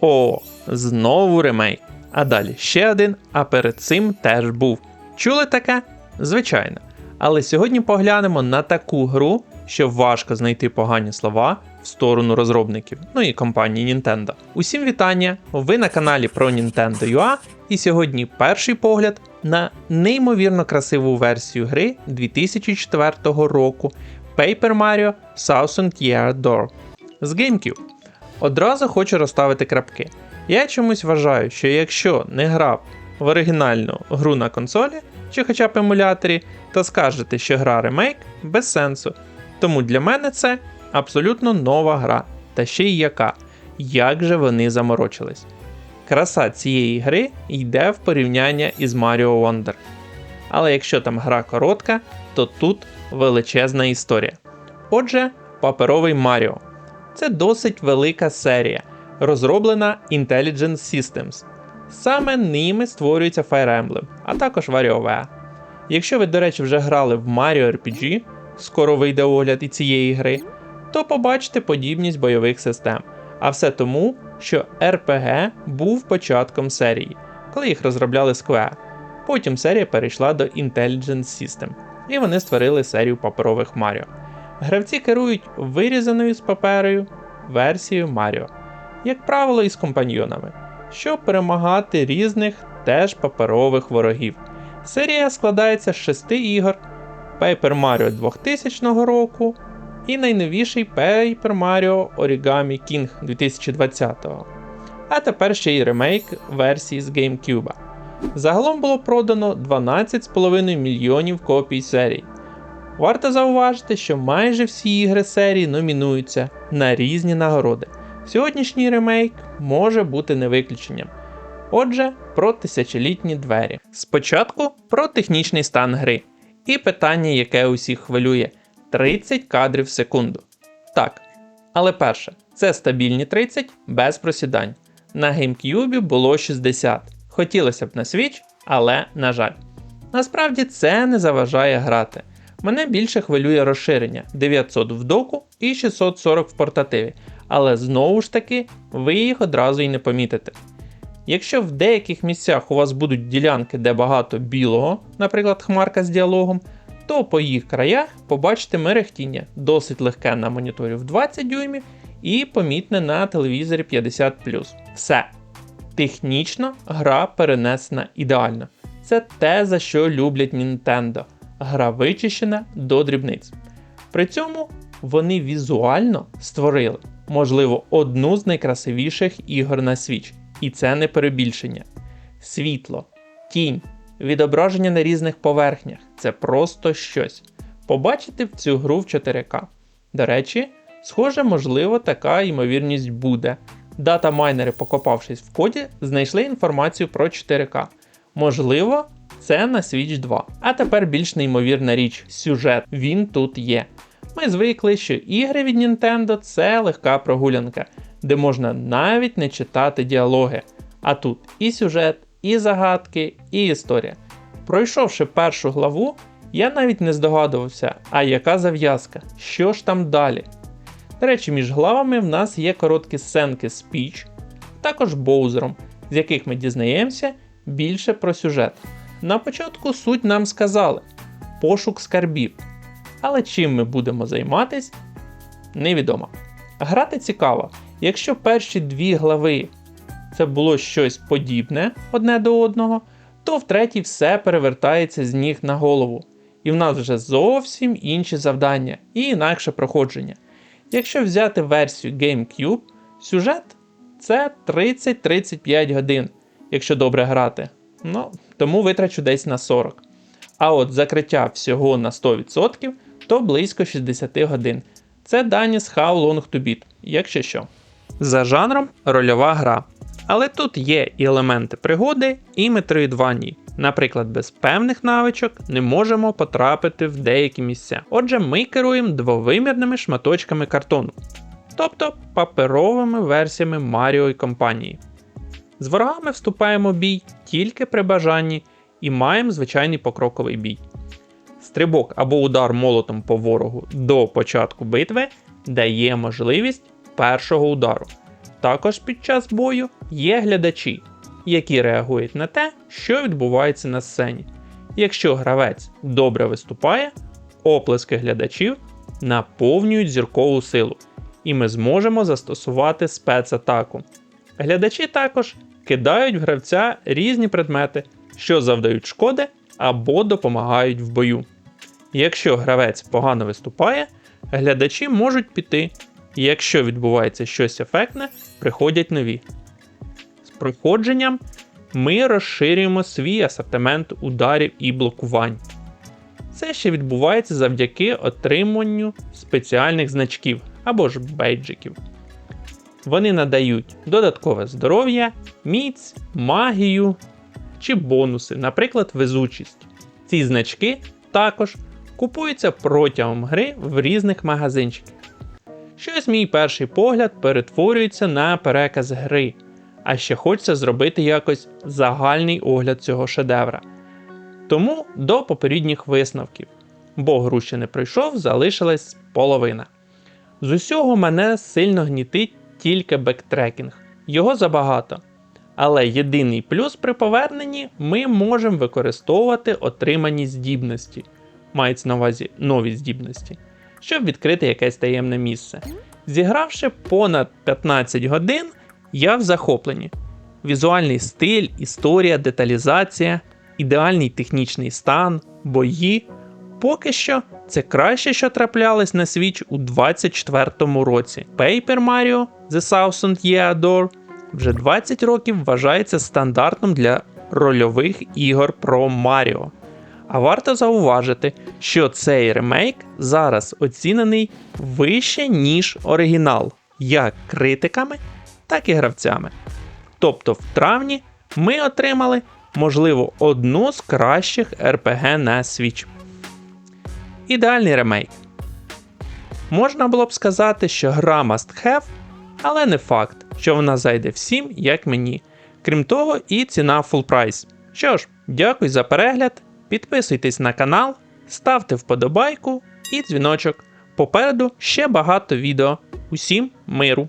О, знову ремейк. А далі ще один, а перед цим теж був. Чули таке? Звичайно. Але сьогодні поглянемо на таку гру, що важко знайти погані слова в сторону розробників, ну і компанії Nintendo. Усім вітання! Ви на каналі про Nintendo UA, і сьогодні перший погляд на неймовірно красиву версію гри 2004 року Paper Mario Thousand Year Door з GameCube. Одразу хочу розставити крапки. Я чомусь вважаю, що якщо не грав в оригінальну гру на консолі чи хоча б емуляторі, то скажете, що гра ремейк без сенсу. Тому для мене це абсолютно нова гра, та ще й яка. Як же вони заморочились. Краса цієї гри йде в порівняння із Mario Wonder. Але якщо там гра коротка, то тут величезна історія. Отже, паперовий Маріо. Це досить велика серія, розроблена Intelligent Systems. Саме ними створюється Fire Emblem, а також WarioWare. Якщо ви, до речі, вже грали в Mario RPG, скоро вийде огляд і цієї гри, то побачите подібність бойових систем. А все тому, що RPG був початком серії, коли їх розробляли Square. Потім серія перейшла до Intelligent System, і вони створили серію паперових Маріо. Гравці керують вирізаною з паперою версією Маріо, як правило, із компаньйонами, щоб перемагати різних теж паперових ворогів. Серія складається з шести ігор: Paper Mario 2000 року і найновіший Paper Mario Origami King 2020. А тепер ще й ремейк версії з GameCube. Загалом було продано 12,5 мільйонів копій серії. Варто зауважити, що майже всі ігри серії номінуються на різні нагороди. Сьогоднішній ремейк може бути не виключенням. Отже, про тисячолітні двері. Спочатку про технічний стан гри. І питання, яке усіх хвилює: 30 кадрів в секунду. Так. Але перше, це стабільні 30 без просідань. На GameCube було 60. Хотілося б на Switch, але на жаль. Насправді це не заважає грати. Мене більше хвилює розширення 900 в доку і 640 в портативі, але знову ж таки ви їх одразу і не помітите. Якщо в деяких місцях у вас будуть ділянки, де багато білого, наприклад, хмарка з діалогом, то по їх краях побачите мерехтіння, досить легке на моніторі в 20 дюймів і помітне на телевізорі 50. Все. Технічно гра перенесена ідеально. Це те, за що люблять Nintendo. Гра вичищена до дрібниць. При цьому вони візуально створили, можливо, одну з найкрасивіших ігор на Switch. І це не перебільшення. Світло, тінь, відображення на різних поверхнях це просто щось. Побачити в цю гру в 4К. До речі, схоже, можливо, така ймовірність буде. Дата майнери, покопавшись в коді, знайшли інформацію про 4К. Можливо, це на Switch 2. А тепер більш неймовірна річ сюжет. Він тут є. Ми звикли, що ігри від Nintendo це легка прогулянка, де можна навіть не читати діалоги. А тут і сюжет, і загадки, і історія. Пройшовши першу главу, я навіть не здогадувався, а яка зав'язка, що ж там далі. До речі, між главами в нас є короткі сценки з Піч, також Боузером, з яких ми дізнаємося більше про сюжет. На початку суть нам сказали пошук скарбів. Але чим ми будемо займатись, невідомо. Грати цікаво, якщо перші дві глави це було щось подібне одне до одного, то в третій все перевертається з ніг на голову. І в нас вже зовсім інші завдання і інакше проходження. Якщо взяти версію GameCube, сюжет це 30-35 годин, якщо добре грати. Ну, тому витрачу десь на 40. А от закриття всього на 100%, то близько 60 годин. Це дані з How Long to Beat, якщо що. За жанром рольова гра. Але тут є і елементи пригоди і метроїдванії. Наприклад, без певних навичок не можемо потрапити в деякі місця. Отже, ми керуємо двовимірними шматочками картону, тобто паперовими версіями Маріо і компанії. З ворогами вступаємо в бій тільки при бажанні і маємо звичайний покроковий бій. Стрибок або удар молотом по ворогу до початку битви дає можливість першого удару. також під час бою є глядачі, які реагують на те, що відбувається на сцені. Якщо гравець добре виступає, оплески глядачів наповнюють зіркову силу, і ми зможемо застосувати спецатаку. Глядачі також кидають в гравця різні предмети, що завдають шкоди або допомагають в бою. Якщо гравець погано виступає, глядачі можуть піти. І якщо відбувається щось ефектне, приходять нові. З проходженням ми розширюємо свій асортимент ударів і блокувань. Це ще відбувається завдяки отриманню спеціальних значків або ж бейджиків. Вони надають додаткове здоров'я, міць, магію чи бонуси, наприклад, везучість. Ці значки також купуються протягом гри в різних магазинчиках. Щось мій перший погляд перетворюється на переказ гри, а ще хочеться зробити якось загальний огляд цього шедевра. Тому до попередніх висновків, бо гру ще не пройшов, залишилась половина. З усього мене сильно гнітить тільки бектрекінг, його забагато. Але єдиний плюс при поверненні ми можемо використовувати отримані здібності, мається на увазі нові здібності, щоб відкрити якесь таємне місце. Зігравши понад 15 годин, я в захопленні. Візуальний стиль, історія, деталізація, ідеальний технічний стан, бої. Поки що це краще, що траплялось на Switch у 24-му році. Paper Mario The Thousand Year Door вже 20 років вважається стандартом для рольових ігор про Маріо. А варто зауважити, що цей ремейк зараз оцінений вище, ніж оригінал, як критиками, так і гравцями. Тобто в травні ми отримали, можливо, одну з кращих RPG на Switch. Ідеальний ремейк. Можна було б сказати, що гра must have, але не факт, що вона зайде всім, як мені. Крім того, і ціна full price. Що ж, дякую за перегляд. Підписуйтесь на канал, ставте вподобайку і дзвіночок. Попереду ще багато відео. Усім миру!